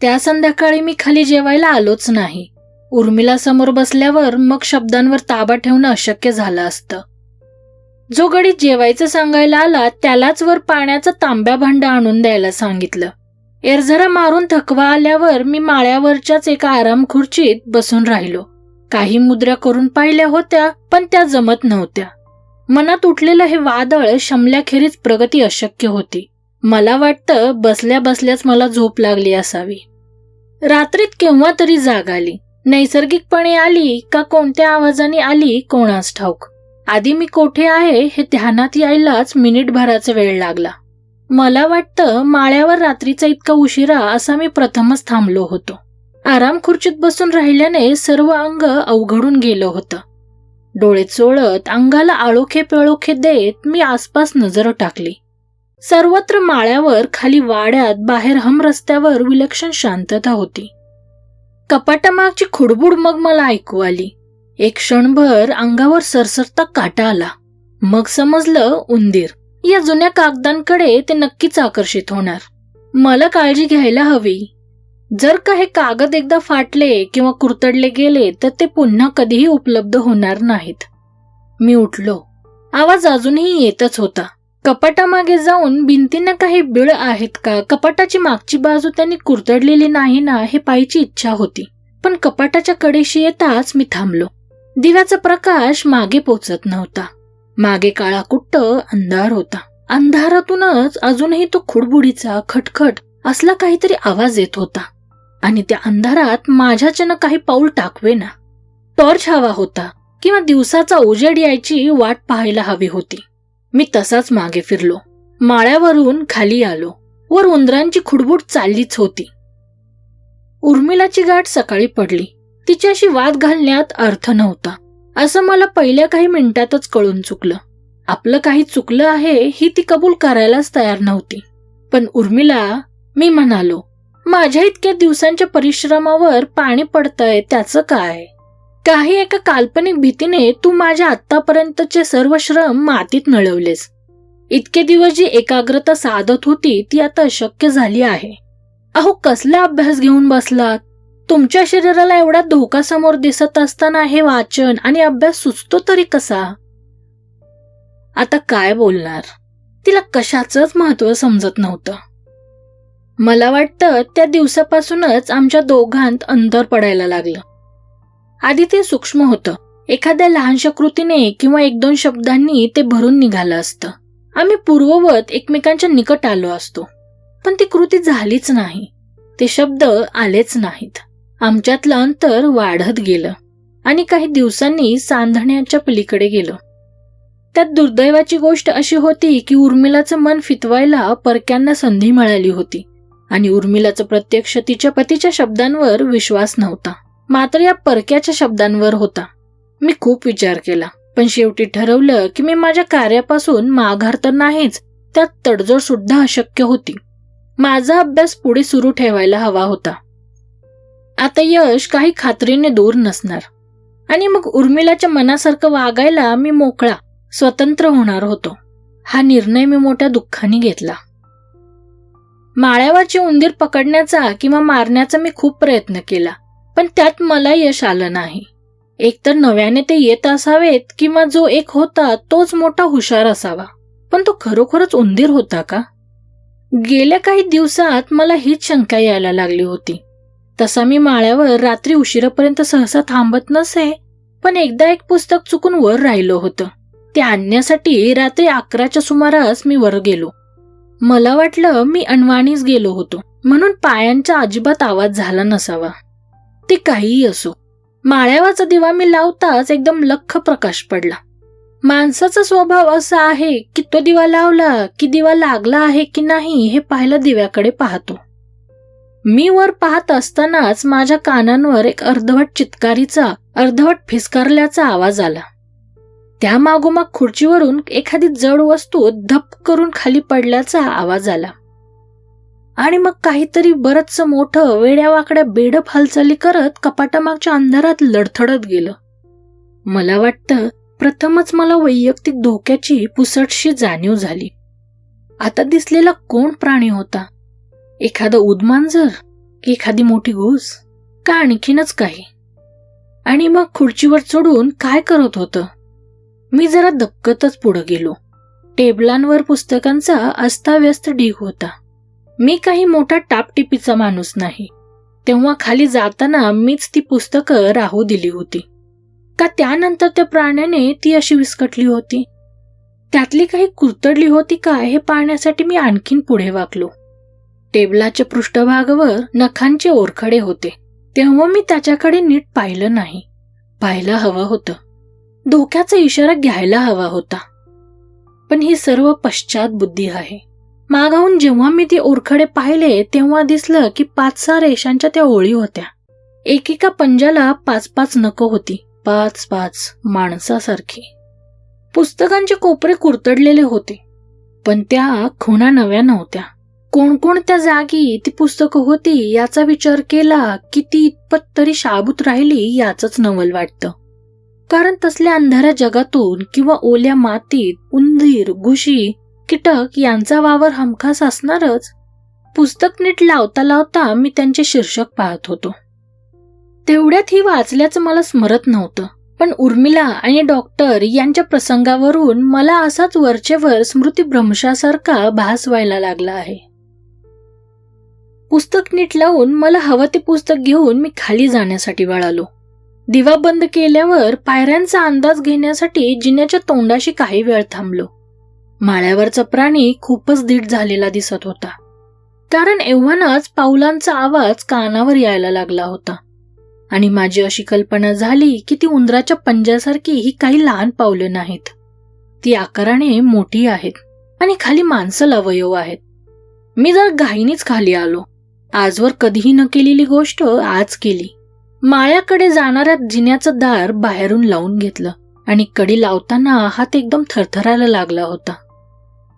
त्या संध्याकाळी मी खाली जेवायला आलोच नाही. उर्मिला समोर बसल्यावर मग शब्दांवर ताबा ठेवणं अशक्य झालं असतं. जो गडी जेवायचं सांगायला आला त्यालाच वर पाण्याचं तांब्या भांड आणून द्यायला सांगितलं. एरझरा मारून थकवा आल्यावर मी माळ्यावरच्याच एका आराम खुर्चीत बसून राहिलो. काही मुद्रा करून पाहिल्या होत्या पण त्या जमत नव्हत्या. मनात उठलेलं हे वादळ शमल्याखेरीज प्रगती अशक्य होती. मला वाटतं बसल्या बसल्याच मला झोप लागली असावी. रात्रीत केव्हा तरी जाग आली. नैसर्गिकपणे आली का कोणत्या आवाजाने आली कोणास ठाऊक. आधी मी कोठे आहे हे ध्यानात यायलाच मिनिटभराचा वेळ लागला. मला वाटतं माळ्यावर रात्रीचा इतका उशिरा असा मी प्रथमच थांबलो होतो. आराम खुर्चीत बसून राहिल्याने सर्व अंग अवघडून गेलं होतं. डोळे चोळत अंगाला आळोखे पिळोखे देत मी आसपास नजर टाकली. सर्वत्र माळ्यावर खाली वाड्यात बाहेर हम रस्त्यावर विलक्षण शांतता होती. कपाटामागची खुडबुड मग मला ऐकू आली. एक क्षणभर अंगावर सरसरता काटा आला. मग समजलं उंदीर. या जुन्या कागदांकडे ते नक्कीच आकर्षित होणार. मला काळजी घ्यायला हवी. जर का हे कागद एकदा फाटले किंवा कुरतडले गेले तर ते पुन्हा कधीही उपलब्ध होणार नाहीत. मी उठलो. आवाज अजूनही येतच होता. कपाटामागे जाऊन भिंतींना काही बिळ आहेत का? कपाटाची मागची बाजू त्यांनी कुरतडलेली नाही ना हे पाहायची इच्छा होती. पण कपाटाच्या कडेशी येताच मी थांबलो. दिव्याचा प्रकाश मागे पोचत नव्हता. मागे काळा कुट्ट अंधार होता. अंधारातूनच अजूनही तो खुडबुडीचा खटखट असला काहीतरी आवाज येत होता. आणि त्या अंधारात माझ्याच्यानं काही पाऊल टाकवे ना टॉर्च हवा होता किंवा दिवसाचा उजेड यायची वाट पाहायला हवी होती. मी तसाच मागे फिरलो. माळ्यावरून खाली आलो वर उंदरांची खुडबुड चाललीच होती. उर्मिलाची गाठ सकाळी पडली. तिच्याशी वाद घालण्यात अर्थ नव्हता. असं मला पहिल्या काही मिनिटातच कळून चुकलं. आपलं काही चुकलं आहे ही ती कबूल करायलाच तयार नव्हती. पण उर्मिला मी म्हणालो माझ्या इतक्या दिवसांच्या परिश्रमावर पाणी पडतंय त्याचं काय? काही एका काल्पनिक भीतीने तू माझ्या आतापर्यंतचे सर्व श्रम मातीत नळवलेस. इतके दिवस जी एकाग्रता साधत होती ती आता अशक्य झाली आहे. अहो कसला अभ्यास घेऊन बसलात? तुमच्या शरीराला एवढा धोका समोर दिसत असताना हे वाचन आणि अभ्यास सुचतो तरी कसा? आता काय बोलणार? तिला कशाचंच महत्त्व समजत नव्हतं. मला वाटतं त्या दिवसापासूनच आमच्या दोघांत अंतर पडायला लागलं. आधी ते सूक्ष्म होतं. एखाद्या लहानशा कृतीने किंवा एक दोन शब्दांनी ते भरून निघालं असतं. आम्ही पूर्ववत एकमेकांच्या निकट आलो असतो. पण ती कृती झालीच नाही. ते शब्द आलेच नाहीत. आमच्यातलं अंतर वाढत गेलं. आणि काही दिवसांनी सांधण्याच्या पलीकडे गेलं. त्यात दुर्दैवाची गोष्ट अशी होती की उर्मिलाचं मन फितवायला परक्यांना संधी मिळाली होती. आणि उर्मिलाचं प्रत्यक्ष तिच्या पतीच्या शब्दांवर विश्वास नव्हता. मात्र या परक्याच्या शब्दांवर होता. मी खूप विचार केला पण शेवटी ठरवलं की मी माझ्या कार्यापासून माघार तर नाहीच त्यात तडजोड सुद्धा अशक्य होती. माझा अभ्यास पुढे सुरू ठेवायला हवा होता. आता यश काही खात्रीने दूर नसणार. आणि मग उर्मिलाच्या मनासारखं वागायला मी मोकळा स्वतंत्र होणार होतो. हा निर्णय मी मोठ्या दुःखाने घेतला. माळ्यावरचे उंदीर पकडण्याचा किंवा मारण्याचा मी खूप प्रयत्न केला. पण त्यात मला यश आलं नाही. एकतर नव्याने ते येत असावेत किंवा जो एक होता तोच मोठा हुशार असावा. पण तो खरोखरच उंदीर होता का? गेल्या काही दिवसात मला हीच शंका यायला लागली होती. तसा मी माळ्यावर रात्री उशिरापर्यंत सहसा थांबत नसे पण एकदा एक पुस्तक चुकून वर राहिलं होतं. ते आणण्यासाठी रात्री अकराच्या सुमारास मी वर गेलो. मला वाटलं मी अनवाणीच गेलो होतो म्हणून पायांचा अजिबात आवाज झाला नसावा. ते काहीही असो. माळ्यावाचा दिवा मी लावताच एकदम लख प्रकाश पडला. माणसाचा स्वभाव असा आहे की तो दिवा लावला की दिवा लागला आहे की नाही हे पाहायला दिव्याकडे पाहतो. मी वर पाहत असतानाच माझ्या कानांवर एक अर्धवट चितकारीचा अर्धवट फिसकारल्याचा आवाज आला. त्या मागोमाग खुर्चीवरून एखादी जड वस्तू धप करून खाली पडल्याचा आवाज आला. आणि मग काहीतरी बरंचसं मोठं वेड्या वाकड्या बेडप हालचाली करत कपाटामागच्या अंधारात लडथडत गेलं. मला वाटतं प्रथमच मला वैयक्तिक धोक्याची पुसटशी जाणीव झाली. आता दिसलेला कोण प्राणी होता? एखादं उदमांजर की एखादी मोठी घुस? का आणखीनच काही? आणि मग खुर्चीवर चढून काय करत होतं? मी जरा धक्कतच पुढे गेलो. टेबलांवर पुस्तकांचा अस्ताव्यस्त ढीग होता. मी काही मोठा टापटिपीचा माणूस नाही. तेव्हा खाली जाताना मीच ती पुस्तकं राहू दिली होती. का त्यानंतर त्या प्राण्याने ती अशी विस्कटली होती? त्यातली काही कुरतडली होती का हे पाहण्यासाठी मी आणखीन पुढे वाकलो टेबलाच्या पृष्ठभागावर नखांचे ओरखडे होते. तेव्हा मी त्याच्याकडे नीट पाहिलं नाही. पाहायला हवं होतं. धोक्याचा इशारा घ्यायला हवा होता. पण ही सर्व पश्चात बुद्धी आहे. मागाहून जेव्हा मी ते ओरखडे पाहिले तेव्हा दिसलं की पाच सहा रेषांच्या त्या ओळी होत्या. एकेका पंजाला पाच पाच नको होती. पाच पाच माणसासारखी. पुस्तकांचे कोपरे कुरतडलेले होते. पण त्या खुणा नव्या नव्हत्या. कोणकोणत्या जागी ती पुस्तकं होती याचा विचार केला की ती इतपत तरी शाबूत राहिली याचंच नवल वाटतं. कारण तसल्या अंधाऱ्या जगातून किंवा ओल्या मातीत उंदीर घुशी कीटक यांचा वावर हमखास असणारच. पुस्तक नीट लावता लावता मी त्यांचे शीर्षक पाहत होतो. तेवढ्यात ही वाचल्याचं मला स्मरत नव्हतं. पण उर्मिला आणि डॉक्टर यांच्या प्रसंगावरून मला असाच वरचेवर स्मृतीभ्रंशासारखा भास व्हायला लागला आहे. पुस्तक नीट लावून मला हवं ते पुस्तक घेऊन मी खाली जाण्यासाठी वळालो. दिवा बंद केल्यावर पायऱ्यांचा अंदाज घेण्यासाठी जिन्याच्या तोंडाशी काही वेळ थांबलो. माळ्यावरचा प्राणी खूपच दीट झालेला दिसत होता. कारण एव्हानाच पावलांचा आवाज कानावर यायला लागला होता. आणि माझी अशी कल्पना झाली की ती उंदराच्या पंजासारखी ही काही लहान पावलं नाहीत. ती आकाराने मोठी आहेत आणि खाली माणसं अवयव आहेत. मी जर घाईनीच खाली आलो आजवर कधीही न केलेली गोष्ट आज केली. माळ्याकडे जाणाऱ्या जिन्याचं दार बाहेरून लावून घेतलं आणि कडी लावताना हात एकदम थरथरायला लागला होता.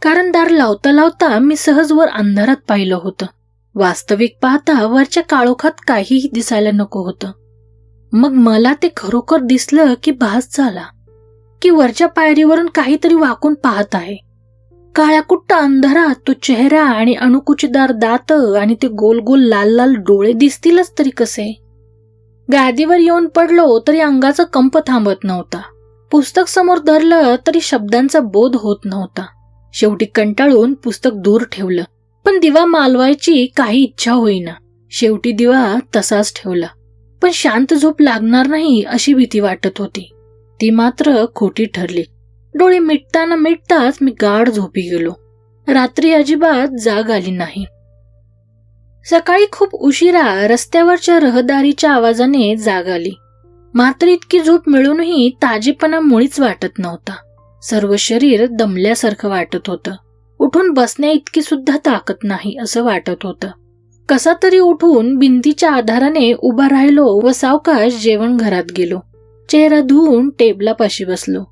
कारण दार लावता लावता मी सहज वर अंधारात पाहिलं होतं. वास्तविक पाहता वरच्या काळोखात काहीही दिसायला नको होतं. मग मला ते खरोखर दिसलं की भास झाला. की वरच्या पायरीवरून काहीतरी वाकून पाहत आहे. काळ्याकुट्ट अंधारात तो चेहरा आणि अणुकुचीदार दात आणि ते गोल गोल लाल लाल डोळे दिसतीलच तरी कसे? गादीवर येऊन पडलो तरी अंगाचा कंप थांबत नव्हता. पुस्तक समोर धरलं तरी शब्दांचा बोध होत नव्हता. शेवटी कंटाळून पुस्तक दूर ठेवलं. पण दिवा मालवायची काही इच्छा होईना. शेवटी दिवा तसाच ठेवला. पण शांत झोप लागणार नाही अशी भीती वाटत होती. ती मात्र खोटी ठरली. डोळे मिटताना मिटताच मी गाढ झोपी गेलो. रात्री अजिबात जाग आली नाही. सकाळी खूप उशिरा रस्त्यावरच्या रहदारीच्या आवाजाने जाग आली. मात्र इतकी झोप मिळूनही ताजेपणा मुळीच वाटत नव्हता. सर्व शरीर दमल्यासारखं वाटत होतं. उठून बसण्या इतकी सुद्धा ताकद नाही असं वाटत होतं. कसा तरी उठून भिंतीच्या आधाराने उभा राहिलो व सावकाश जेवण घरात गेलो. चेहरा धुवून टेबलापाशी बसलो.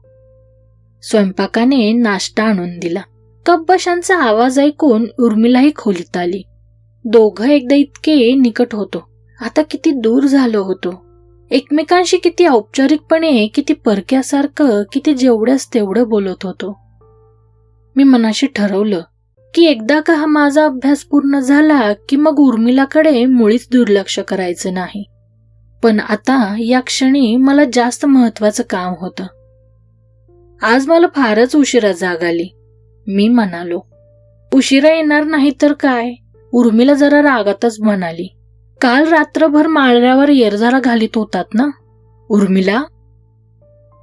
स्वयंपाकाने नाश्ता आणून दिला. कब्बशांचा आवाज ऐकून उर्मिलाही खोलीत आली. दोघं एकदा इतके निकट होतो. आता किती दूर झालो होतो. एकमेकांशी किती औपचारिकपणे किती परक्यासारखं किती जेवढ्याच तेवढं बोलत होतो. मी मनाशी ठरवलं की एकदा का हा माझा अभ्यास पूर्ण झाला की मग उर्मिलाकडे मुळीच दुर्लक्ष करायचं नाही. पण आता या क्षणी मला जास्त महत्वाचं काम होतं. आज मला फारच उशिरा जाग आली. मी म्हणालो उशिरा येणार नाही तर काय? उर्मिला जरा रागातच म्हणाली. काल रात्रभर माळऱ्यावर येरझारा घालीत होतात ना? उर्मिला?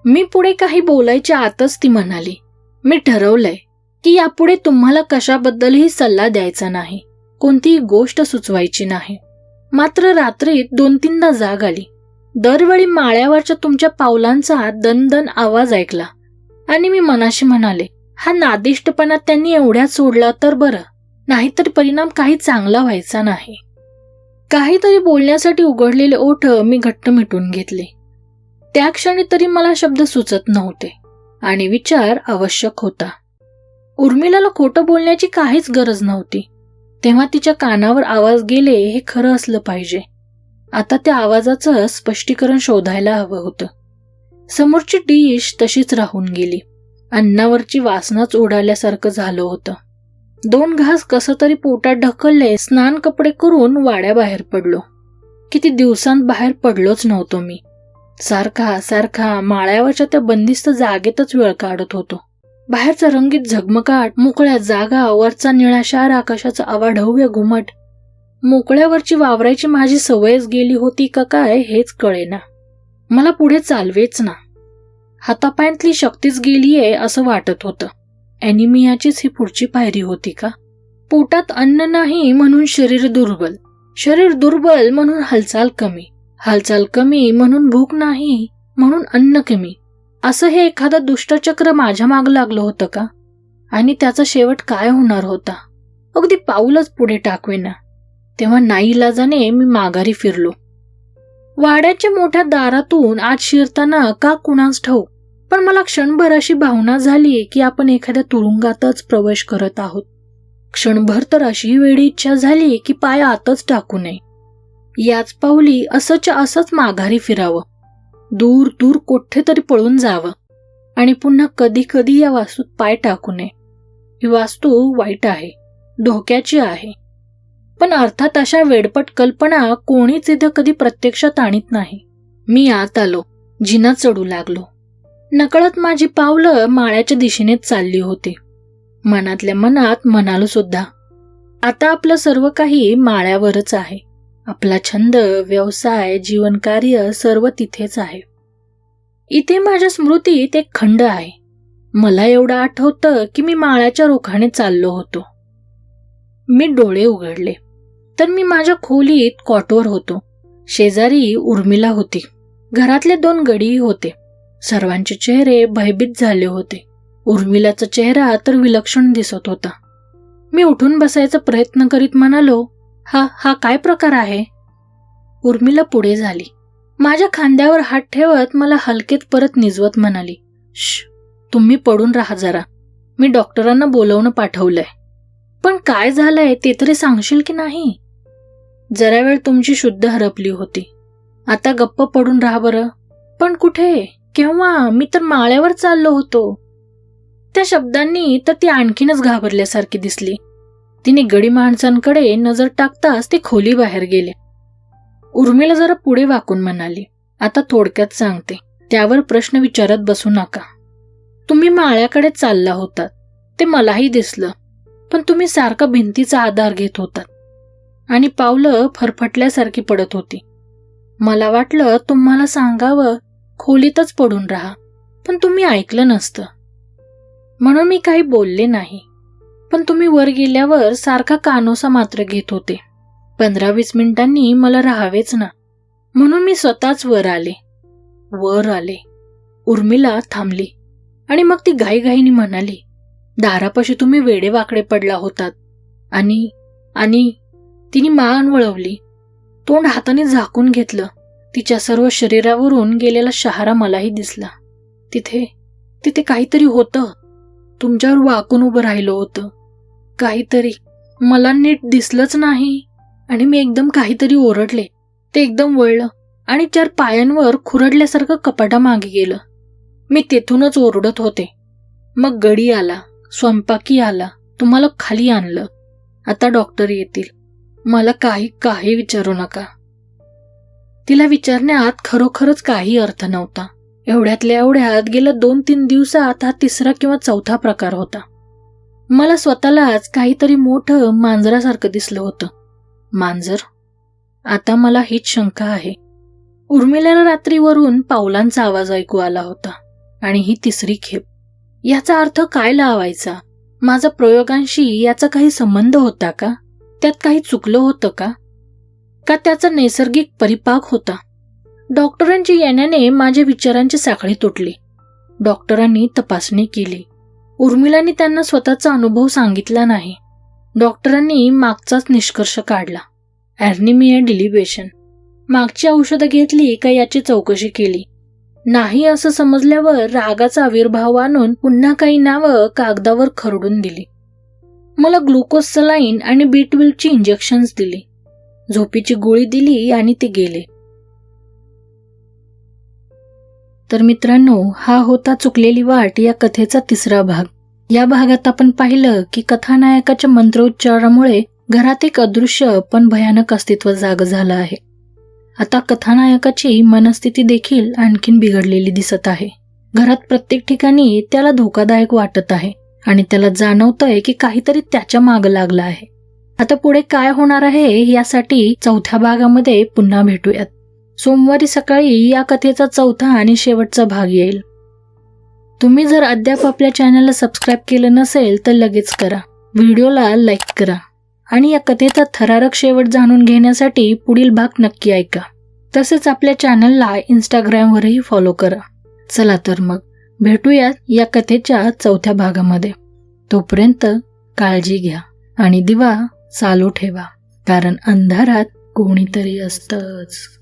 मी पुढे काही बोलायच्या आतच ती म्हणाली. मी ठरवलंय की यापुढे तुम्हाला कशाबद्दलही सल्ला द्यायचा नाही. कोणतीही गोष्ट सुचवायची नाही. मात्र रात्रीत दोन तीनदा जाग आली. दरवेळी माळ्यावरच्या तुमच्या पावलांचा दणदण आवाज ऐकला. आणि मी मनाशी म्हणाले हा नादिष्टपणा त्यांनी एवढ्यात सोडला तर बरं. नाहीतर परिणाम काही चांगला व्हायचा नाही. काहीतरी बोलण्यासाठी उघडलेले ओठ मी घट्ट मिटून घेतले. त्या क्षणी तरी मला शब्द सुचत नव्हते आणि विचार आवश्यक होता. उर्मिलाला खोटं बोलण्याची काहीच गरज नव्हती. तेव्हा तिच्या कानावर आवाज गेले हे खरं असलं पाहिजे. आता त्या आवाजाचं स्पष्टीकरण शोधायला हवं होतं. समोरची डिश तशीच राहून गेली. अन्नावरची वासनाच उडाल्यासारखं झालं होतं. दोन घास कसं तरी पोटात ढकलले स्नान कपडे करून वाड्याबाहेर पडलो. किती दिवसांत बाहेर पडलोच नव्हतो मी. सारखा सारखा माळ्यावरच्या त्या बंदिस्त जागेतच वेळ काढत होतो. बाहेरचा रंगीत झगमगाट मोकळ्या जागा वरचा निळाशार आकाशाचा अवाढव्य घुमट. मोकळ्यावरची वावरायची माझी सवयच गेली होती का काय हेच कळेना. मला पुढे चालवेच ना. हातापायांतली शक्तीच गेलीये असं वाटत होतं. ॲनिमियाचीच ही पुढची पायरी होती का? पोटात अन्न नाही म्हणून शरीर दुर्बल. शरीर दुर्बल म्हणून हालचाल कमी. हालचाल कमी म्हणून भूक नाही म्हणून अन्न कमी. असं हे एखादं दुष्टचक्र माझ्या माग लागलं होतं का? आणि त्याचा शेवट काय होणार होता? अगदी पाऊलच पुढे टाकवेना. तेव्हा नाईलाजाने मी माघारी फिरलो. वाड्याच्या मोठ्या दारातून आत शिरताना का कुणास ठाऊक? पण मला क्षणभर अशी भावना झाली की आपण एखाद्या तुरुंगातच प्रवेश करत आहोत. क्षणभर तर अशी वेळी इच्छा झाली की पाय आतच टाकू नये. याच पावली असंच असंच माघारी फिरावं. दूर दूर कुठेतरी पळून जावं. आणि पुन्हा कधी कधी या वास्तूत पाय टाकू नये. ही वास्तू वाईट आहे धोक्याची आहे. पण अर्थात अशा वेडपट कल्पना कोणीच इथं कधी प्रत्यक्षात आणत नाही. मी आत आलो जिना चढू लागलो. नकळत माझी पावलं माळ्याच्या दिशेनेच चालली होती. मनातल्या मनात म्हणालो सुद्धा आता आपलं सर्व काही माळ्यावरच आहे. आपला छंद व्यवसाय जीवनकार्य सर्व तिथेच आहे. इथे माझ्या स्मृतीत एक खंड आहे. मला एवढं आठवतं की मी माळ्याच्या रोखाने चाललो होतो. मी डोळे उघडले. तर मी माझ्या खोलीत कॉटवर होतो. शेजारी उर्मिला होती. घरातले दोन गडी होते. सर्वांचे चेहरे भयभीत झाले होते. उर्मिलाचा चेहरा तर विलक्षण दिसत होता. मी उठून बसायचा प्रयत्न करीत म्हणालो हा हा काय प्रकार आहे? उर्मिला पुढे झाली. माझ्या खांद्यावर हात ठेवत मला हलकेत परत निजवत म्हणाली श तुम्ही पडून राहा जरा. मी डॉक्टरांना बोलवणं पाठवलंय. पण काय झालंय ते तरी सांगशील की नाही? जरा वेळ तुमची शुद्ध हरपली होती. आता गप्प पडून राहा बरं. पण कुठे? केव्हा मी तर माळ्यावर चाललो होतो. त्या शब्दांनी तर ती आणखीनच घाबरल्यासारखी दिसली. तिने गडी माणसांकडे नजर टाकताच ते खोली बाहेर गेले. उर्मिला जरा पुढे वाकून म्हणाली आता थोडक्यात सांगते. त्यावर प्रश्न विचारत बसू नका. तुम्ही माळ्याकडे चालला होतात. ते मलाही दिसलं. पण तुम्ही सारखा भिंतीचा आधार घेत होतात. आणि पावलं फरफटल्यासारखी पडत होती. मला वाटलं तुम्हाला सांगावं खोलीतच पडून राहा. पण तुम्ही ऐकलं नसतं. म्हणून मी काही बोलले नाही. पण तुम्ही वर गेल्यावर सारखा कानोसा मात्र घेत होते. पंधरा वीस मिनिटांनी मला राहावेच ना. म्हणून मी स्वतःच वर आले. वर आले. उर्मिला थांबली. आणि मग ती घाईघाईने म्हणाली दारापाशी तुम्ही वेडे वाकडे पडला होतात. आणि आणि तिने मान वळवली. तोंड हाताने झाकून घेतलं. तिच्या सर्व शरीरावरून गेलेला शहारा मलाही दिसला. तिथे तिथे काहीतरी होतं. तुमच्यावर वाकून उभं राहिलं होतं. काहीतरी मला नीट दिसलंच नाही. आणि मी एकदम काहीतरी ओरडले. ते एकदम वळलं आणि चार पायांवर खुरडल्यासारखं कपाटा मागे गेलं. मी तेथूनच ओरडत होते. मग गडी आला स्वयंपाकी आला तुम्हाला खाली आणलं. आता डॉक्टर येतील. मला काही काही विचारू नका. तिला विचारण्यात खरोखरच काही अर्थ नव्हता. एवढ्यातल्या एवढ्यात गेल्या दोन तीन दिवसात हा तिसरा किंवा चौथा प्रकार होता. मला स्वतःलाच काहीतरी मोठं मांजरासारखं दिसलं होतं. मांजर? आता मला हीच शंका आहे. उर्मिलेला रात्रीवरून पावलांचा आवाज ऐकू आला होता आणि ही तिसरी खेप. याचा अर्थ काय लावायचा? माझा प्रयोगांशी याचा काही संबंध होता का? त्यात काही चुकलं होतं का? का त्याचा नैसर्गिक परिपाक होता? डॉक्टरांची येण्याने माझ्या विचारांची साखळी तुटली. डॉक्टरांनी तपासणी केली. उर्मिलांनी त्यांना स्वतःचा अनुभव सांगितला नाही. डॉक्टरांनी मागचाच निष्कर्ष काढला. ॲर्निमिया डिलिबेशन मागची औषधं घेतली का याची चौकशी केली. नाही असं समजल्यावर रागाचा आविर्भाव आणून पुन्हा काही नावं कागदावर खरडून दिली. मला ग्लुकोज सलाईन आणि बी ट्वेल्वची इंजेक्शन्स दिली. झोपीची गोळी दिली आणि ते गेले. तर मित्रांनो हा होता चुकलेली वाट या कथेचा तिसरा भाग. या भागात आपण पाहिलं की कथानायकाच्या मंत्रोच्चारामुळे घरात एक अदृश्य पण भयानक अस्तित्व जाग झालं आहे. आता कथानायकाची मनस्थिती देखील आणखीन बिघडलेली दिसत आहे. घरात प्रत्येक ठिकाणी त्याला धोकादायक वाटत आहे आणि त्याला जाणवतंय की काहीतरी त्याच्या माग लागलं आहे. आता पुढे काय होणार आहे यासाठी चौथ्या भागामध्ये पुन्हा भेटूयात. सोमवारी सकाळी या कथेचा चौथा आणि शेवटचा भाग येईल. तुम्ही जर अद्याप आपल्या चॅनलला सबस्क्राईब केलं नसेल तर लगेच करा. व्हिडिओला लाईक करा. आणि या कथेचा थरारक शेवट जाणून घेण्यासाठी पुढील भाग नक्की ऐका. तसेच आपल्या चॅनलला इंस्टाग्रामवरही फॉलो करा. चला तर मग भेटूयात या कथेच्या चौथ्या भागामध्ये. तोपर्यंत काळजी घ्या. आणि दिवा चालू ठेवा कारण अंधारात कोणीतरी असतंच.